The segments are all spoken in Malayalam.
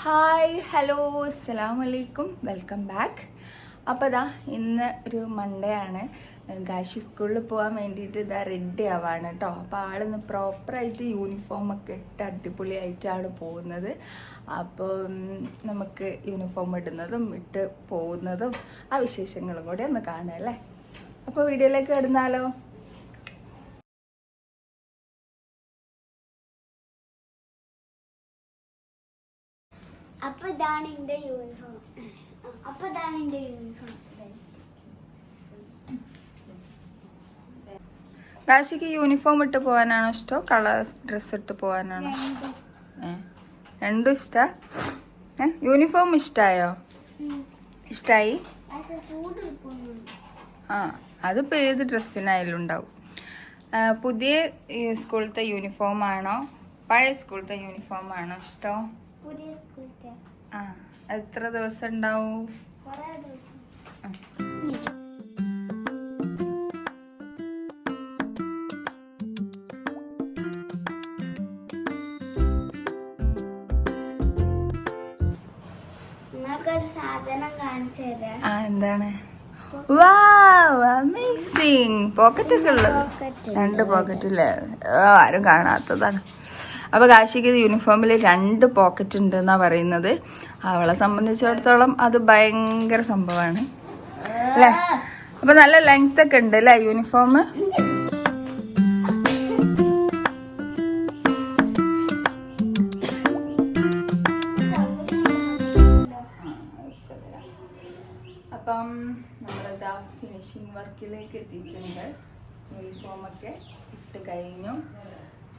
ഹായ് ഹലോ അസ്സാം വലൈക്കും വെൽക്കം ബാക്ക് അപ്പോൾ ഇതാ ഇന്ന് ഒരു മൺഡേ ആണ്. ഗാഷി സ്കൂളിൽ പോകാൻ വേണ്ടിയിട്ട് ഇതാ റെഡി ആവാണ് കേട്ടോ അപ്പോൾ ആളിന്ന് പ്രോപ്പറായിട്ട് യൂണിഫോമൊക്കെ ഇട്ട് അടിപൊളിയായിട്ടാണ് പോകുന്നത്. അപ്പോൾ നമുക്ക് യൂണിഫോം ഇടുന്നതും ഇട്ട് പോകുന്നതും ആ വിശേഷങ്ങളും കൂടി ഒന്ന് കാണാം അല്ലേ? അപ്പോൾ വീഡിയോയിലേക്ക് ഇടുന്നാലോ അപ്പൊ ഇതാണ് എന്റെ യൂണിഫോം അപ്പൊ ഇതാണ് എന്റെ യൂണിഫോം കാശിക്ക് യൂണിഫോം ഇട്ട് പോകാനാണോ ഇഷ്ടം? കളർ ഡ്രസ്സ് ഇട്ട് പോകാനാണോ രണ്ടും. ഇഷ്ടാ? യൂണിഫോം ഇഷ്ടായോ? ഇഷ്ടായി? ആ അതിപ്പോൾ ഏത് ഡ്രസ്സിനായാലും ഉണ്ടാവും. പുതിയ സ്കൂളത്തെ യൂണിഫോം ആണോ? പഴയ സ്കൂളത്തെ യൂണിഫോം ആണോ ഇഷ്ടം? ആ എത്ര ദിവസം ഉണ്ടാവും? ആ. എന്താണ്? അമേസിങ് പോക്കറ്റ് ഒക്കെ ഉള്ളത്. രണ്ട് പോക്കറ്റിൽ ആരും കാണാത്തതാണ്. അപ്പോൾ കാശിക്ക് യൂണിഫോമിൽ രണ്ട് പോക്കറ്റ് ഉണ്ട് എന്നാണ് പറയുന്നത്. അവളെ സംബന്ധിച്ചിടത്തോളം അത് ഭയങ്കര സംഭവമാണ് അല്ലേ? അപ്പോൾ നല്ല ലെങ്ത് ഒക്കെ ഉണ്ട് അല്ലേ യൂണിഫോം അപ്പം നമ്മളിതാ ഫിനിഷിംഗ് വർക്കിലേക്ക് എത്തിയിട്ടുണ്ട്. യൂണിഫോമൊക്കെ ഇട്ട് കഴിഞ്ഞു.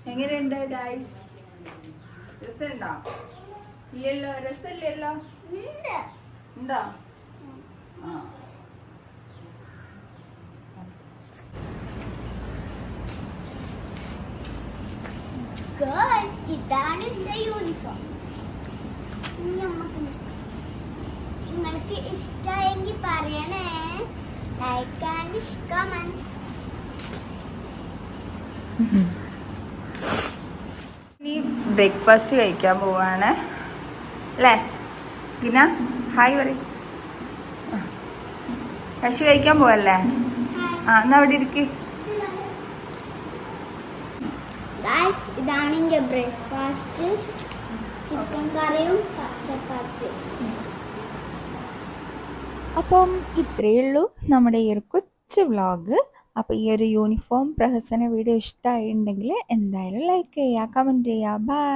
എങ്ങനെയുണ്ട് ഗൈസ് രസമുണ്ടോ? ഇല്ലല്ലോ രസമില്ലല്ലോ. ഉണ്ട്. ഉണ്ടോ? ആ. ഗേൾസ് ഇതാണ് എന്റെ യൂണിഫോം നിങ്ങൾക്ക് ഇഷ്ടമായെങ്കിൽ പറയണേ. ലൈക്ക് ആൻഡ് കമന്റ് ഇനി ബ്രേക്ക്ഫാസ്റ്റ് കഴിക്കാൻ പോവാണ്. അല്ലേ? ഗിന ഹായ് പറയും. കശി കഴിക്കാൻ പോവല്ലേ? ആ എന്നാ അവിടെ ഇരിക്ക്. ഗായ്സ് ഇതാണ് എന്റെ ബ്രേക്ക്ഫാസ്റ്റ്. ചിക്കൻ കറിയും ചപ്പാത്തിയും. അപ്പം ഇത്രയേ ഉള്ളൂ. നമ്മുടെ ഈ ഒരു കൊച്ചു വ്ളോഗ്. അപ്പോൾ ഈ ഒരു യൂണിഫോം പ്രഹസന വീഡിയോ ഇഷ്ടമായിട്ടുണ്ടെങ്കിൽ എന്തായാലും ലൈക്ക് ചെയ്യുക കമന്റ് ചെയ്യുക ബൈ